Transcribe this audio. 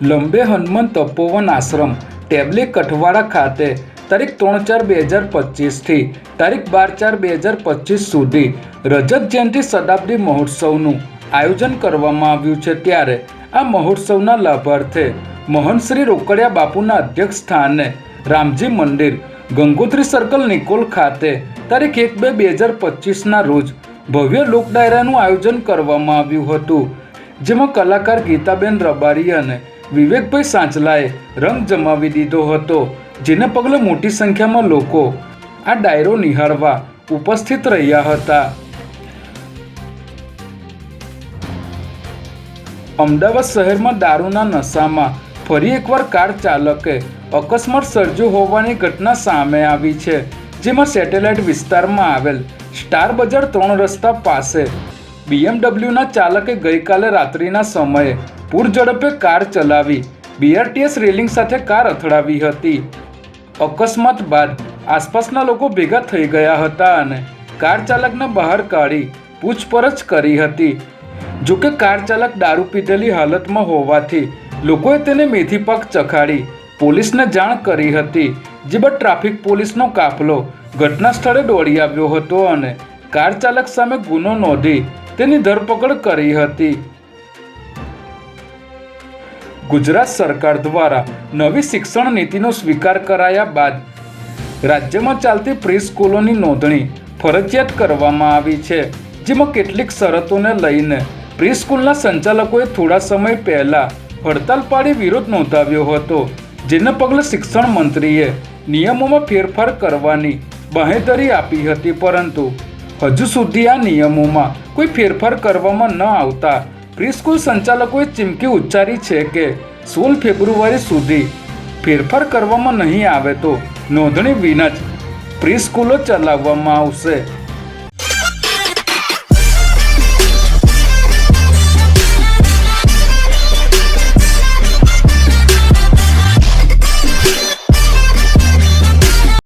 લંબે હનુમાન તપોવન આશ્રમ, ટેબલી કઠવાડા ખાતે, તારીખ ત્રણ ચાર બે હજાર પચીસથી તારીખ બાર ચાર બે હજાર પચીસ સુધી, રજત જયંતિ શતાબ્દી મહોત્સવનું આયોજન કરવામાં આવ્યું છે ત્યારે, આ મહોત્સવના લાભાર્થે મહંત રોકડિયા બાપુના અધ્યક્ષ સ્થાને રામજી મંદિર, ગંગોત્રી સર્કલ નિકોલ ખાતે, તારીખ એક બે બે હજાર પચીસના રોજ ભવ્ય લોક ડાયરાનું આયોજન કરવામાં આવ્યું હતું, જેમાં કલાકાર ગીતાબેન રબારી અને વિવેકભાઈ સાંચલાએ રંગ જમાવી દીધો હતો, જેને પગલે મોટી સંખ્યામાં લોકો આ ડાયરો નિહાળવા ઉપસ્થિત રહ્યા હતા. અમદાવાદ શહેરમાં દારૂના નશામાં ફરી એકવાર કાર ચાલકે અકસ્માત સર્જ્યો હોવાની ઘટના સામે આવી છે, જેમાં સેટેલાઇટ વિસ્તારમાં આવેલ સ્ટાર બજાર ત્રણ રસ્તા પાસે બીએમડબલ્યુના ચાલકે ગઈકાલે રાત્રિના સમયે પૂર ઝડપે કાર ચલાવી. બીઆરટીએસ રેલિંગ સાથે કાર અથડાવી હતી. અકસ્માત બાદ આસપાસના લોકો ભેગા થઈ ગયા હતા અને કાર ચાલકને બહાર કાઢી પૂછપરછ કરી હતી. જોકે કાર ચાલક દારૂ પીધેલી હાલતમાં હોવાથી લોકોએ તેને મેથી પાક ચખાડી પોલીસને જાણ કરી હતી, જે બાદ ટ્રાફિક પોલીસનો કાફલો ઘટના સ્થળે દોડી આવ્યો હતો અને કાર ચાલક સામે ગુનો નોંધી તેની ધરપકડ કરી હતી. ગુજરાત સરકાર દ્વારા નવી શિક્ષણ નીતિનો સ્વીકાર કરાયા બાદ રાજ્યમાં ચાલતી પ્રી સ્કૂલોની નોંધણી ફરજિયાત કરવામાં આવી છે, જેમાં કેટલીક શરતોને લઈને પ્રી સ્કૂલના સંચાલકોએ થોડા સમય પહેલા હડતાલ પાડી વિરોધ નોંધાવ્યો હતો, જેને પગલે શિક્ષણ મંત્રીએ નિયમોમાં ફેરફાર કરવાની બાહેધરી આપી હતી, પરંતુ હજુ સુધી આ નિયમોમાં કોઈ ફેરફાર કરવામાં ન આવતા પ્રીસ્કૂલ સંચાલકોએ ચીમકી ઉચ્ચારી છે કે, સોળ ફેબ્રુઆરી સુધી ફેરફાર કરવામાં નહીં આવે તો નોંધણી વિના જ પ્રીસ્કૂલો ચલાવવામાં આવશે.